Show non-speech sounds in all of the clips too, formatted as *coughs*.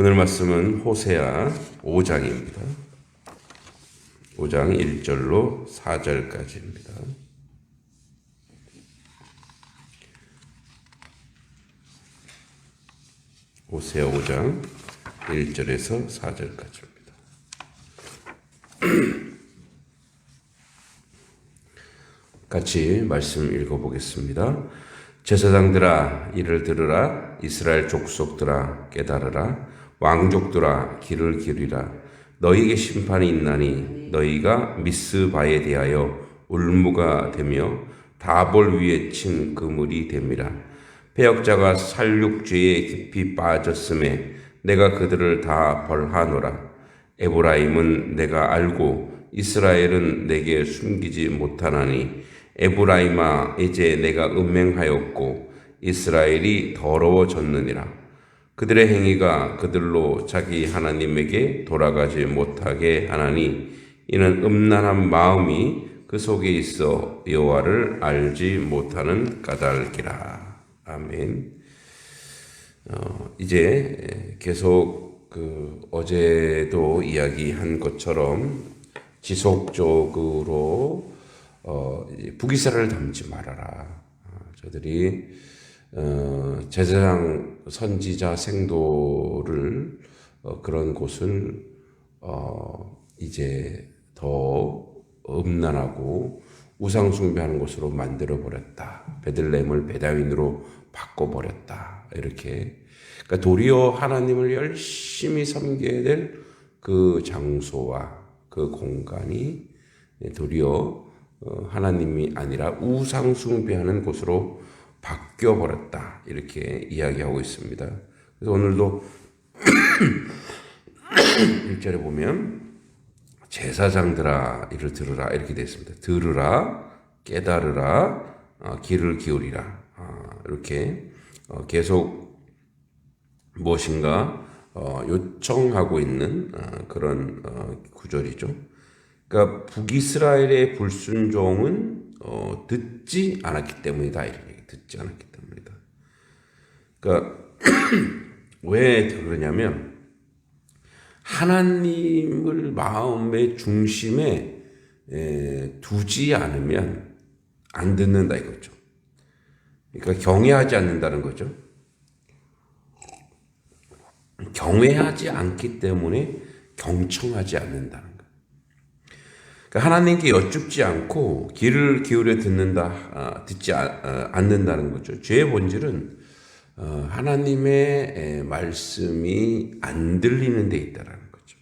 오늘 말씀은 호세아 5장입니다. 5장 1절로 4절까지입니다. 호세아 5장 1절에서 4절까지입니다. *clears throat* 같이 말씀 읽어보겠습니다. 제사장들아 이를 들으라 이스라엘 족속들아 깨달으라 왕족들아 길을 기르라. 너희에게 심판이 있나니 너희가 미스바에 대하여 울무가 되며 다볼 위에 친 그물이 됨이라. 패역자가 살육죄에 깊이 빠졌음에 내가 그들을 다 벌하노라. 에브라임은 내가 알고 이스라엘은 내게 숨기지 못하나니 에브라임아 이제 내가 음행하였고 이스라엘이 더러워졌느니라 그들의 행위가 그들로 자기 하나님에게 돌아가지 못하게 하나니 이는 음란한 마음이 그 속에 있어 여호와를 알지 못하는 까닭이라 아멘. 어, 이제 계속 그 어제도 이야기한 것처럼 지속적으로 어, 북이스라를 닮지 말아라. 어, 저들이 어, 제사장 선지자 생도를 어, 그런 곳을 어, 이제 더 음란하고 우상 숭배하는 곳으로 만들어 버렸다. 베들레헴을 베다윈으로 바꿔 버렸다. 이렇게 그러니까 도리어 하나님을 열심히 섬겨야 될 그 장소와 그 공간이 도리어 어, 하나님이 아니라 우상 숭배하는 곳으로 바뀌어 버렸다. 이렇게 이야기하고 있습니다. 그래서 오늘도 *coughs* 1절에 보면 제사장들아 이를 들으라 이렇게 되어 있습니다. 들으라 깨달으라 어, 귀를 기울이라 어, 이렇게 어, 계속 무엇인가 어, 요청하고 있는 어, 그런 어, 구절이죠. 그러니까 북이스라엘의 불순종은 어, 듣지 않았기 때문이다 이렇게 얘기, 듣지 않았기 때문이다. 그러니까 *clears throat* 왜 그러냐면 하나님을 마음의 중심에 에, 두지 않으면 안 듣는다 이거죠. 그러니까 경외하지 않는다는 거죠. 경외하지 않기 때문에 경청하지 거예요. 그러니까 하나님께 여쭙지 않고 귀를 기울여 듣는다, 아, 듣지 아, 않는다는 거죠. 죄의 본질은 어, 하나님의 말씀이 안 들리는 데 있다라는 거죠.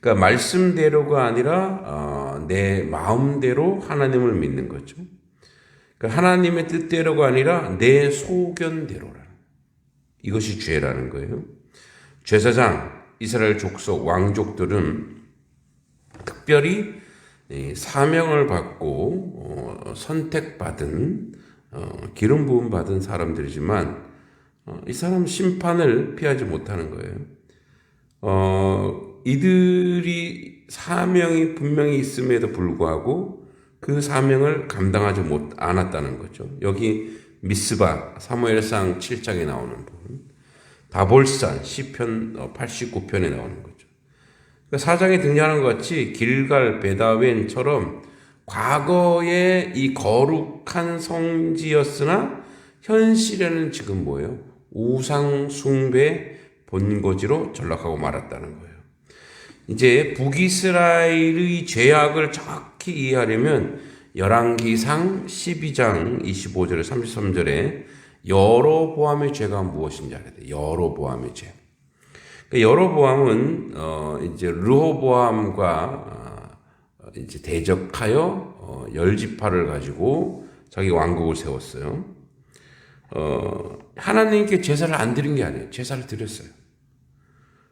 그러니까 말씀대로가 아니라 어, 내 마음대로 하나님을 믿는 거죠. 그러니까 하나님의 뜻대로가 아니라 내 소견대로라는 이것이 죄라는 거예요. 제사장 이스라엘 족속 왕족들은 특별히 사명을 받고 어, 선택받은 어, 기름 부음 받은 사람들이지만 어, 이 사람 심판을 피하지 못하는 거예요. 어, 이들이 사명이 분명히 있음에도 불구하고 그 사명을 감당하지 못 않았다는 거죠. 여기 미스바 사무엘상 7장에 나오는 부분, 다볼산 시편 89편에 나오는 거죠. 그러니까 사장에 등장하는 것 같이 길갈 베다웬처럼 과거에 이 거룩한 성지였으나 현실에는 지금 뭐예요? 우상 숭배 본거지로 전락하고 말았다는 거예요. 이제 북이스라엘의 죄악을 정확히 이해하려면 열왕기상 12장 25절에 33절에 여로보암의 죄가 무엇인지 알아야 돼. 여로보암의 죄. 그러니까 여로보암은 어 이제 르호보암과 어 이제 대적하여 어 열지파를 가지고 자기 왕국을 세웠어요. 어 하나님께 제사를 안 드린 게 아니에요. 제사를 드렸어요.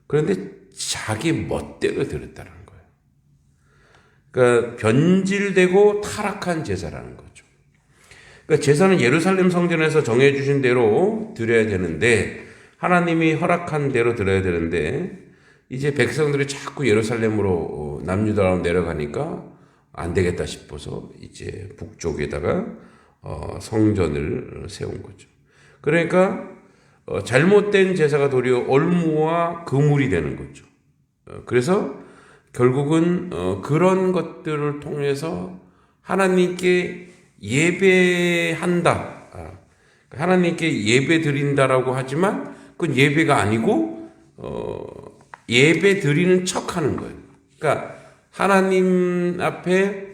그런데 자기 멋대로 드렸다는 거예요. 그러니까 변질되고 타락한 제사라는 거죠. 그러니까 제사는 예루살렘 성전에서 정해주신 대로 드려야 되는데 하나님이 허락한 대로 드려야 되는데 이제 백성들이 자꾸 예루살렘으로 남유다로 내려가니까 안 되겠다 싶어서 이제 북쪽에다가 어 성전을 세운 거죠. 그러니까 어, 잘못된 제사가 도리어 올무와 그물이 되는 거죠. 어, 그래서 결국은 어, 그런 것들을 통해서 하나님께 예배한다. 아, 하나님께 예배 드린다라고 하지만 그건 예배가 아니고 어, 예배 드리는 척하는 거예요. 그러니까 하나님 앞에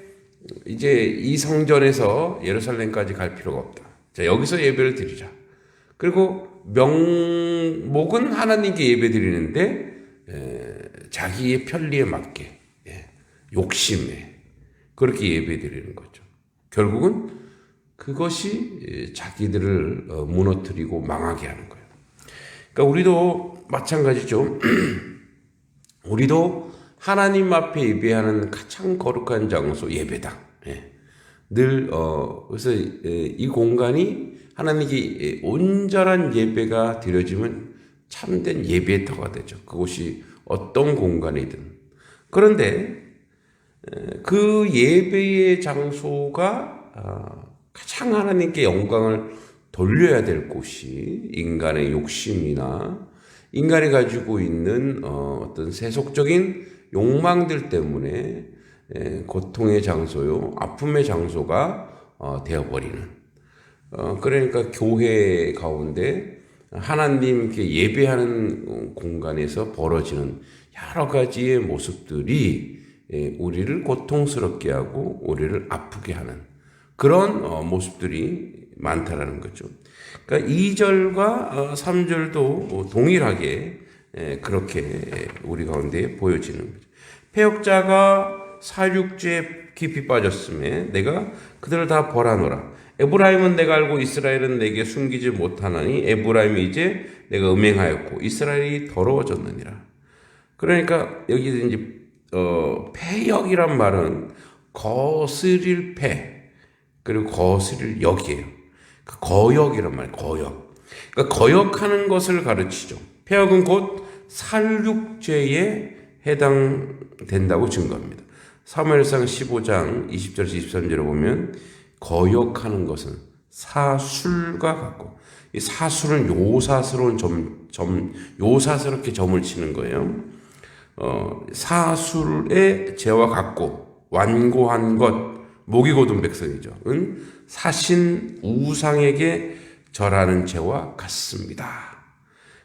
이제 이 성전에서 예루살렘까지 갈 필요가 없다. 자 여기서 예배를 드리자. 그리고 명목은 하나님께 예배 드리는데 에, 자기의 편리에 맞게 예, 욕심에 그렇게 예배 드리는 거죠. 결국은 그것이 예, 자기들을 어, 무너뜨리고 망하게 하는 거예요. 그러니까 우리도 마찬가지죠. *clears throat* 우리도 하나님 앞에 예배하는 가장 거룩한 장소 예배당. 예. 늘 어, 그래서 이 공간이 하나님께 온전한 예배가 드려지면 참된 예배터가 되죠. 그곳이 어떤 공간이든. 그런데 그 예배의 장소가 아, 가장 하나님께 영광을 돌려야 될 곳이 인간의 욕심이나 인간이 가지고 있는 어, 어떤 세속적인 욕망들 때문에 고통의 장소요, 아픔의 장소가 어, 되어버리는. 어, 그러니까 교회 가운데 하나님께 예배하는 공간에서 벌어지는 여러 가지의 모습들이 우리를 고통스럽게 하고 우리를 아프게 하는 그런 모습들이 많다라는 거죠. 그러니까 2절과 3절도 동일하게 그렇게 우리 가운데 보여지는 거죠. 폐역자가 사육죄 깊이 빠졌음에 내가 그들을 다 벌하노라. 에브라임은 내가 알고 이스라엘은 내게 숨기지 못하나니 에브라임이 이제 내가 음행하였고 이스라엘이 더러워졌느니라. 그러니까 여기 이제 어, 폐역이란 말은 거스릴 폐 그리고 거스릴 역이에요. 그 거역이란 말, 거역. 그러니까 거역하는 것을 가르치죠. 폐역은 곧 살육죄에 해당된다고 증거합니다. 사무엘상 15장 20절에서 23절에 보면 거역하는 것은 사술과 같고 이 사술은 요사스러운 점, 점 요사스럽게 점을 치는 거예요. 어, 사술의 죄와 같고 완고한 것 목이 고든 백성이죠. 은 사신 우상에게 절하는 죄와 같습니다.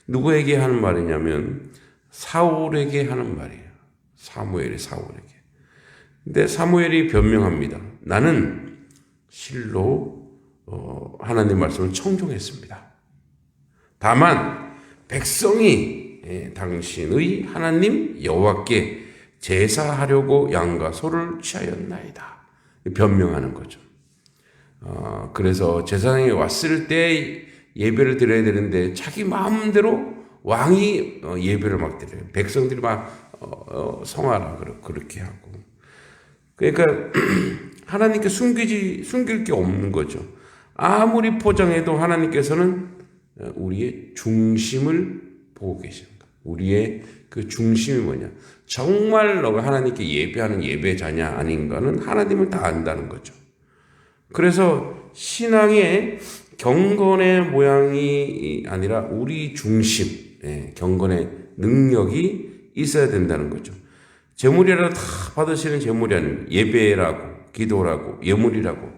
누구에게 하는 말이냐면 사울에게 하는 말이에요. 사무엘이 사울에게. 근데 사무엘이 변명합니다. 나는 실로 어, 하나님 말씀을 청종했습니다. 다만 백성이 예, 당신의 하나님 여호와께 제사하려고 양과 소를 취하였나이다. 변명하는 거죠. 어, 그래서 제사장이 왔을 때 예배를 드려야 되는데 자기 마음대로 왕이 어, 예배를 막 드려요. 백성들이 막 어, 성하라 그렇게 하고. 그러니까 *clears throat* 하나님께 숨기지 숨길 게 없는 거죠. 아무리 포장해도 하나님께서는 우리의 중심을 보고 거예요. 우리의 그 중심이 뭐냐? 정말 너가 하나님께 예배하는 예배자냐 아닌가는 하나님은 다 안다는 거죠. 그래서 신앙의 경건의 모양이 아니라 우리 중심, 예, 경건의 능력이 있어야 된다는 거죠. 재물이라도 다 받으시는 재물이 아닌 예배라고, 기도라고, 예물이라고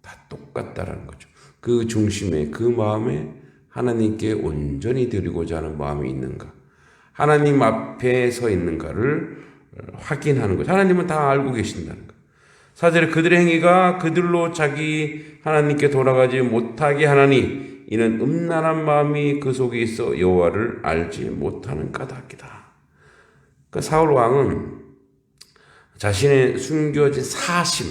다 똑같다라는 거죠. 그 중심에, 그 마음에 하나님께 온전히 드리고자 하는 마음이 있는가. 하나님 앞에 서 있는가를 확인하는 거죠. 하나님은 다 알고 계신다는 거. 사절에 그들의 행위가 그들로 자기 하나님께 돌아가지 못하게 하나니 이는 음란한 마음이 그 속에 있어 여호와를 알지 못하는 까닭이다. 그 사울 왕은 자신의 숨겨진 사심,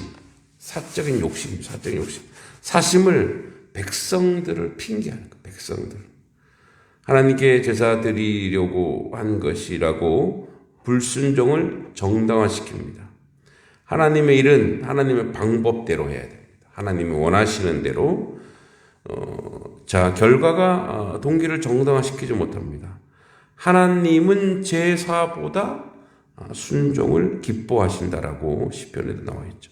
사적인 욕심, 사적인 욕심, 사심을 백성들을 핑계하는 거, 백성들. 하나님께 제사 드리려고 한 것이라고 불순종을 정당화시킵니다. 하나님의 일은 하나님의 방법대로 해야 됩니다. 하나님이 원하시는 대로 어, 자 결과가 어, 동기를 정당화시키지 못합니다. 하나님은 제사보다 어, 순종을 기뻐하신다라고 시편에도 나와 있죠.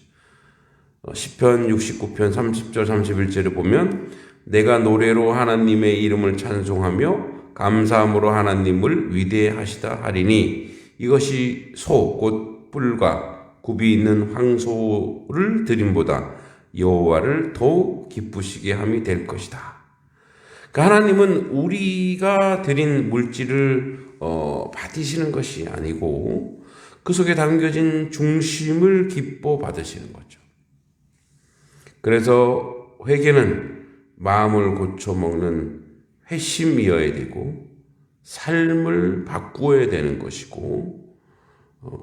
어, 시편 69편 30절 31절에 보면 내가 노래로 하나님의 이름을 찬송하며 감사함으로 하나님을 위대하시다 하리니 이것이 소 곧 뿔과 굽이 있는 황소를 드림보다 여호와를 더욱 기쁘시게 함이 될 것이다. 그 하나님은 우리가 드린 물질을 어, 받으시는 것이 아니고 그 속에 담겨진 중심을 기뻐 받으시는 거죠. 그래서 회개는 마음을 고쳐 먹는 회심이어야 되고 삶을 바꾸어야 되는 것이고 어,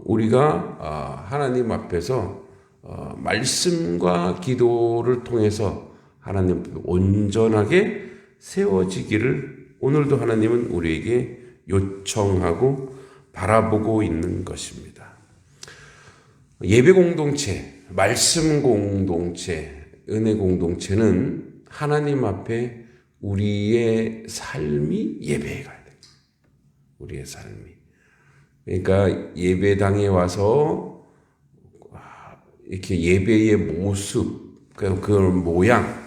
우리가 아, 하나님 앞에서 어, 말씀과 기도를 통해서 하나님 온전하게 세워지기를 오늘도 하나님은 우리에게 요청하고 바라보고 있는 것입니다. 예배 공동체, 말씀 공동체, 은혜 공동체는 하나님 앞에 우리의 삶이 예배에 가야 돼. 우리의 삶이. 그러니까 예배당에 와서 이렇게 예배의 모습, 그, 그 모양,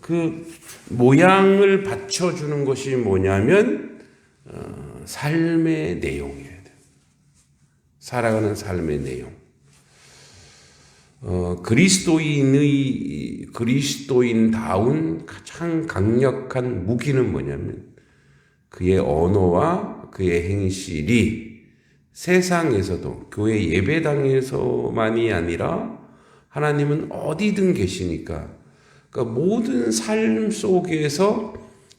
그 모양을 받쳐주는 것이 뭐냐면 어, 삶의 내용이어야 돼. 살아가는 삶의 내용. 어, 그리스도인의 그리스도인다운 가장 강력한 무기는 뭐냐면 그의 언어와 그의 행실이 세상에서도 교회 예배당에서만이 아니라 하나님은 어디든 계시니까 그러니까 모든 삶 속에서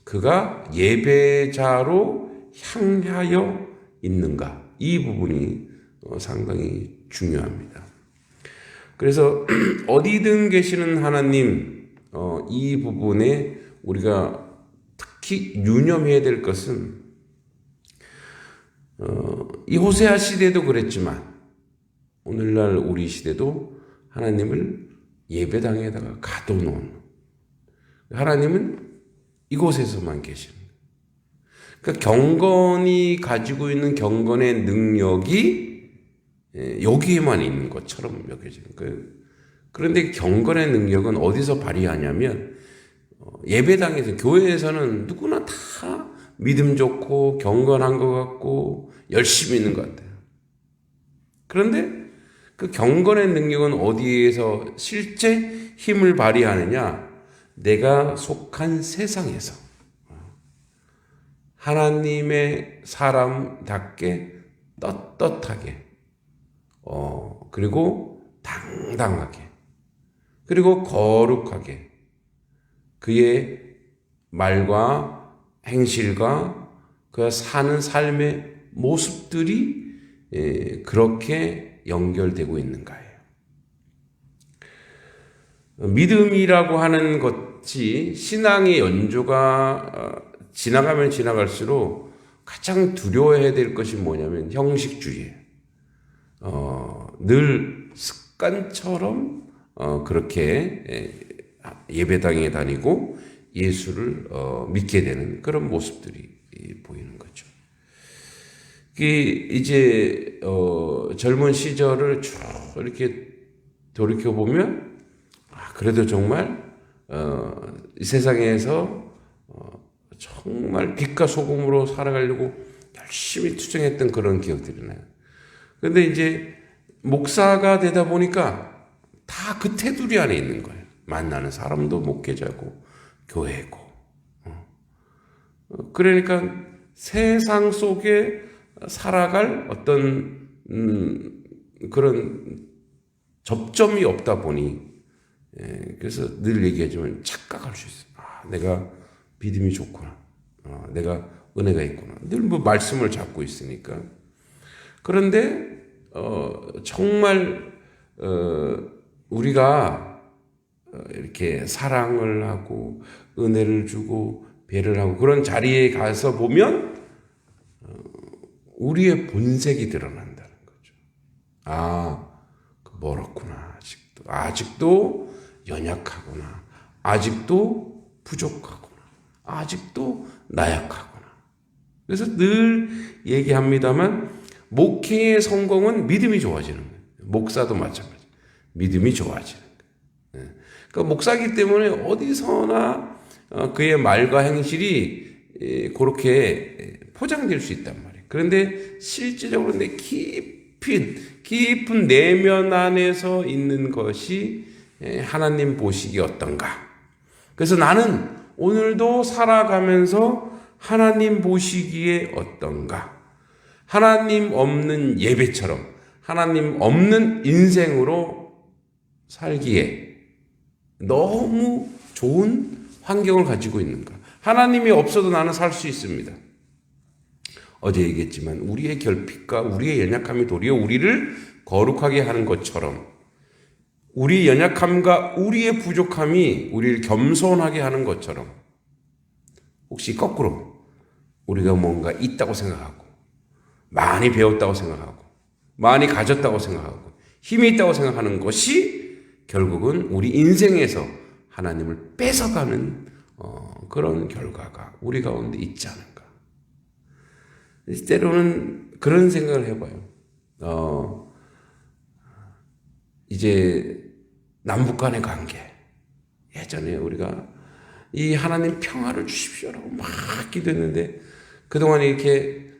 그가 예배자로 향하여 있는가 이 부분이 어, 상당히 중요합니다. 그래서 *clears throat* 어디든 계시는 하나님 어, 이 부분에 우리가 특히 유념해야 될 것은 어, 이 호세아 시대도 그랬지만 오늘날 우리 시대도 하나님을 예배당에다가 가둬놓은 하나님은 이곳에서만 계십니다. 그러니까 경건이 가지고 있는 경건의 능력이 예, 여기에만 있는 것처럼 여겨지는 거예요. 그런데 경건의 능력은 어디서 발휘하냐면 어, 예배당에서 교회에서는 누구나 다 믿음 좋고 경건한 것 같고 열심히 있는 것 같아요. 그런데 그 경건의 능력은 어디에서 실제 힘을 발휘하느냐? 내가 속한 세상에서 하나님의 사람답게 떳떳하게 어 그리고 당당하게 그리고 거룩하게 그의 말과 행실과 그 사는 삶의 모습들이 예, 그렇게 연결되고 있는가예요. 믿음이라고 하는 것이 신앙의 연조가 어, 지나가면 지나갈수록 가장 두려워해야 될 것이 뭐냐면 형식주의예요. 어, 늘 습관처럼 어, 그렇게 예배당에 다니고 예수를 어, 믿게 되는 그런 모습들이 보이는 거죠. 이제 어, 젊은 시절을 쭉 이렇게 돌이켜 보면 아, 그래도 정말 어, 이 세상에서 어, 정말 빛과 소금으로 살아가려고 열심히 투쟁했던 그런 기억들이 나요. 근데 이제 목사가 되다 보니까 다 그 테두리 안에 있는 거예요. 만나는 사람도 목회자고 교회고. 어. 그러니까 세상 속에 살아갈 어떤 음, 그런 접점이 없다 보니 예, 그래서 늘 얘기하지만 착각할 수 있어요. 아, 내가 믿음이 좋구나. 어, 내가 은혜가 있구나. 늘 뭐 말씀을 잡고 있으니까. 그런데 어, 정말 어, 우리가 어, 이렇게 사랑을 하고 은혜를 주고 배를 하고 그런 자리에 가서 보면 어, 우리의 본색이 드러난다는 거죠. 아, 그 멀었구나. 아직도 아직도 연약하구나. 아직도 부족하구나. 아직도 나약하구나. 그래서 늘 얘기합니다만 목회의 성공은 믿음이 좋아지는 거예요. 목사도 마찬가지. 믿음이 좋아지는. 그러니까 목사기 때문에 어디서나 어, 그의 말과 행실이 에, 그렇게 포장될 수 있단 말이에요. 그런데 실제적으로 내 깊은 깊은 내면 안에서 있는 것이 에, 하나님 보시기 어떤가? 그래서 나는 오늘도 살아가면서 하나님 보시기에 어떤가? 하나님 없는 예배처럼 하나님 없는 인생으로 살기에 너무 좋은 환경을 가지고 있는가? 하나님이 없어도 나는 살 수 있습니다. 어제 얘기했지만 우리의 결핍과 우리의 연약함이 도리어 우리를 거룩하게 하는 것처럼 우리 연약함과 우리의 부족함이 우리를 겸손하게 하는 것처럼 혹시 거꾸로 우리가 뭔가 있다고 생각하고 많이 배웠다고 생각하고 많이 가졌다고 생각하고 힘이 있다고 생각하는 것이 결국은 우리 인생에서 하나님을 뺏어가는 어, 그런 결과가 우리 가운데 있지 않은가. 때로는 그런 생각을 해봐요. 어, 이제 남북 간의 관계. 예전에 우리가 이 하나님 평화를 주십시오라고 막 기도했는데 그동안 이렇게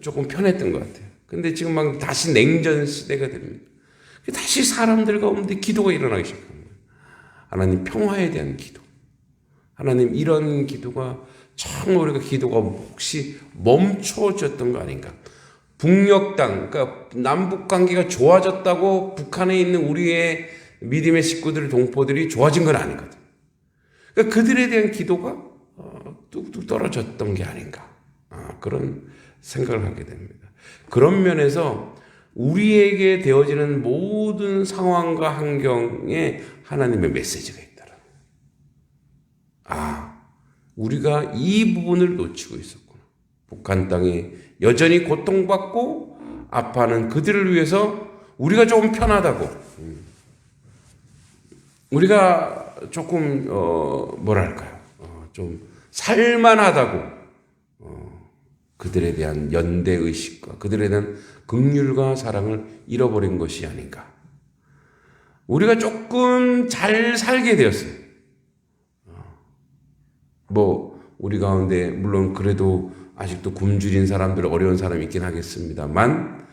조금 편했던 것 같아요. 근데 지금 막 다시 냉전 시대가 됩니다. 다시 사람들 가운데 기도가 일어나기 시작합니다. 하나님 평화에 대한 기도. 하나님 이런 기도가 정말 우리가 기도가 혹시 멈춰졌던 거 아닌가? 북녘 땅, 그러니까 남북 관계가 좋아졌다고 북한에 있는 우리의 믿음의 식구들, 동포들이 좋아진 건 아니거든. 그러니까 그들에 대한 기도가 어, 뚝뚝 떨어졌던 게 아닌가. 아, 그런 생각을 하게 됩니다. 그런 면에서 우리에게 되어지는 모든 상황과 환경에 하나님의 메시지가 있더라. 아, 우리가 이 부분을 놓치고 있었구나. 북한 땅에 여전히 고통받고 아파하는 그들을 위해서 우리가 조금 편하다고. 우리가 조금, 어, 뭐랄까요. 어, 좀 살만하다고. 어, 그들에 대한 연대의식과 그들에 대한 극률과 사랑을 잃어버린 것이 아닌가. 우리가 조금 잘 살게 되었어요. 뭐, 우리 가운데, 물론 그래도 아직도 굶주린 사람들, 어려운 사람이 있긴 하겠습니다만,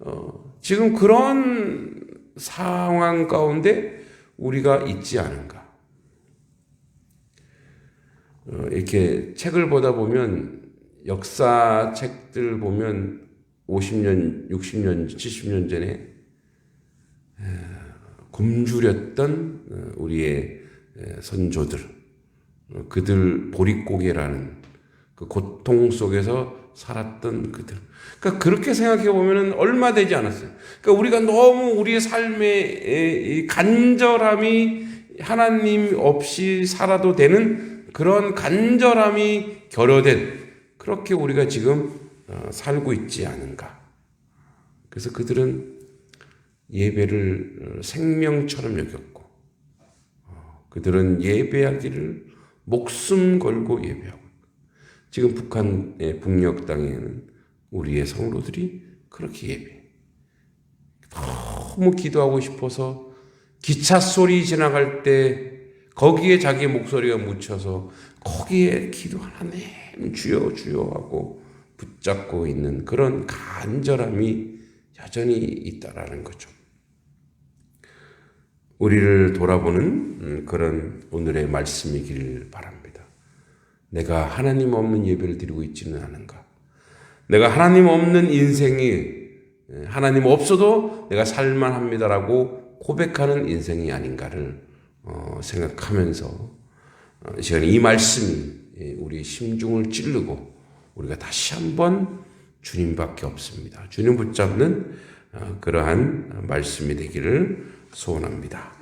어, 지금 그런 상황 가운데 우리가 있지 않은가. 어, 이렇게 책을 보다 보면, 역사 책들 보면 50년, 60년, 70년 전에 굶주렸던 어, 우리의 선조들, 어, 그들 보릿고개라는 그 고통 속에서 살았던 그들. 그러니까 그렇게 생각해 보면은 얼마 되지 않았어요. 그러니까 우리가 너무 우리의 삶의 간절함이 하나님 없이 살아도 되는 그런 간절함이 결여된 그렇게 우리가 지금 어, 살고 있지 않은가. 그래서 그들은 예배를 생명처럼 여겼고, 어, 그들은 예배하기를 목숨 걸고 예배하고, 지금 북한의 북녘 땅에는 우리의 성로들이 그렇게 예배. 너무 기도하고 싶어서 기차 소리 지나갈 때 거기에 자기 목소리가 묻혀서 거기에 기도 하나님 주여 주여 하고 붙잡고 있는 그런 간절함이 여전히 있다라는 거죠. 우리를 돌아보는 그런 오늘의 말씀이길 바랍니다. 내가 하나님 없는 예배를 드리고 있지는 않은가? 내가 하나님 없는 인생이 하나님 없어도 내가 살만합니다라고 고백하는 인생이 아닌가를 어, 생각하면서 이 시간에 이 말씀이 우리 심중을 찌르고 우리가 다시 한번 주님밖에 없습니다. 주님 붙잡는 어, 그러한 말씀이 되기를 소원합니다.